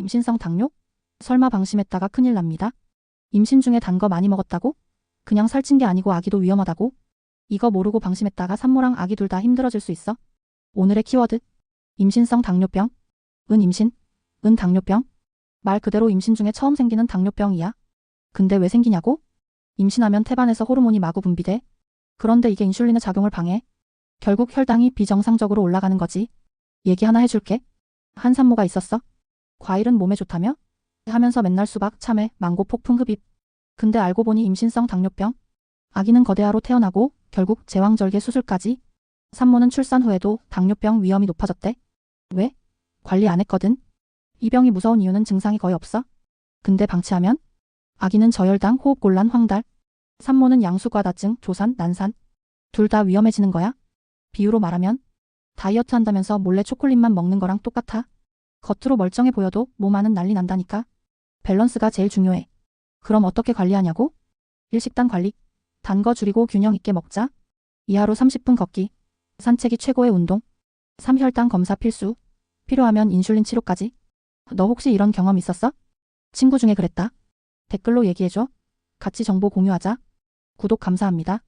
임신성 당뇨? 설마 방심했다가 큰일 납니다. 임신 중에 단 거 많이 먹었다고? 그냥 살찐 게 아니고 아기도 위험하다고? 이거 모르고 방심했다가 산모랑 아기 둘 다 힘들어질 수 있어? 오늘의 키워드. 임신성 당뇨병. 은 임신. 은 당뇨병. 말 그대로 임신 중에 처음 생기는 당뇨병이야. 근데 왜 생기냐고? 임신하면 태반에서 호르몬이 마구 분비돼. 그런데 이게 인슐린의 작용을 방해. 결국 혈당이 비정상적으로 올라가는 거지. 얘기 하나 해줄게. 한 산모가 있었어. 과일은 몸에 좋다며? 하면서 맨날 수박, 참외, 망고 폭풍 흡입. 근데 알고 보니 임신성 당뇨병. 아기는 거대아로 태어나고 결국 제왕절개 수술까지. 산모는 출산 후에도 당뇨병 위험이 높아졌대. 왜? 관리 안 했거든. 이 병이 무서운 이유는 증상이 거의 없어. 근데 방치하면? 아기는 저혈당, 호흡곤란, 황달. 산모는 양수과다증, 조산, 난산. 둘 다 위험해지는 거야. 비유로 말하면 다이어트 한다면서 몰래 초콜릿만 먹는 거랑 똑같아. 겉으로 멀쩡해 보여도 몸 안은 난리 난다니까. 밸런스가 제일 중요해. 그럼 어떻게 관리하냐고? 1식단 관리. 단 거 줄이고 균형 있게 먹자. 이하로 30분 걷기. 산책이 최고의 운동. 3혈당 검사 필수. 필요하면 인슐린 치료까지. 너 혹시 이런 경험 있었어? 친구 중에 그랬다. 댓글로 얘기해줘. 같이 정보 공유하자. 구독 감사합니다.